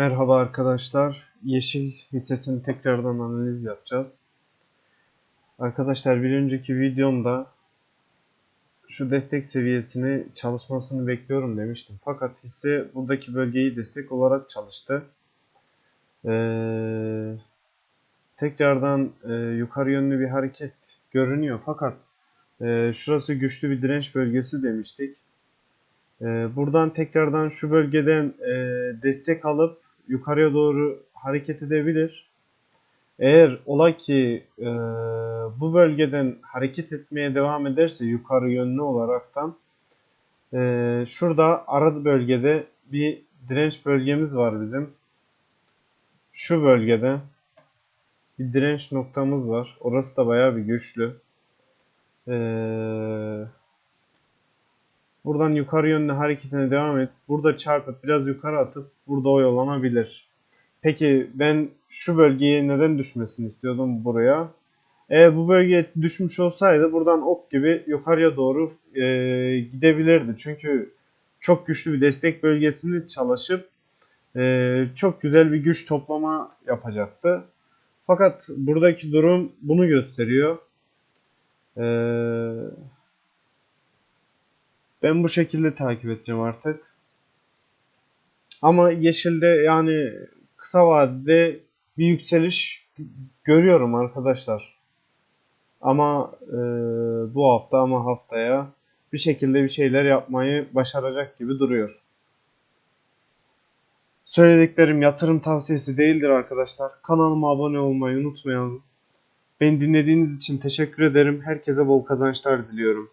Merhaba arkadaşlar. Yeşil hissesini tekrardan analiz yapacağız. Arkadaşlar bir önceki videomda şu destek seviyesini çalışmasını bekliyorum demiştim. Fakat hisse buradaki bölgeyi destek olarak çalıştı. Ee, tekrardan e, yukarı yönlü bir hareket görünüyor. Fakat e, şurası güçlü bir direnç bölgesi demiştik. Ee, buradan tekrardan şu bölgeden e, destek alıp yukarıya doğru hareket edebilir. Eğer ola ki e, bu bölgeden hareket etmeye devam ederse yukarı yönlü olaraktan e, şurada ara bölgede bir direnç bölgemiz var bizim. Şu bölgede bir direnç noktamız var. Orası da bayağı bir güçlü. Eee Buradan yukarı yönlü hareketine devam et. Burada çarpıp biraz yukarı atıp burada oyalanabilir. Peki ben şu bölgeye neden düşmesini istiyordum buraya? Eğer bu bölgeye düşmüş olsaydı buradan ok gibi yukarıya doğru e, gidebilirdi. Çünkü çok güçlü bir destek bölgesini çalışıp e, çok güzel bir güç toplama yapacaktı. Fakat buradaki durum bunu gösteriyor. Eee ben bu şekilde takip edeceğim artık. Ama yeşilde yani kısa vadede bir yükseliş görüyorum arkadaşlar. Ama e, bu hafta ama haftaya bir şekilde bir şeyler yapmayı başaracak gibi duruyor. Söylediklerim yatırım tavsiyesi değildir arkadaşlar. Kanalıma abone olmayı unutmayalım. Beni dinlediğiniz için teşekkür ederim. Herkese bol kazançlar diliyorum.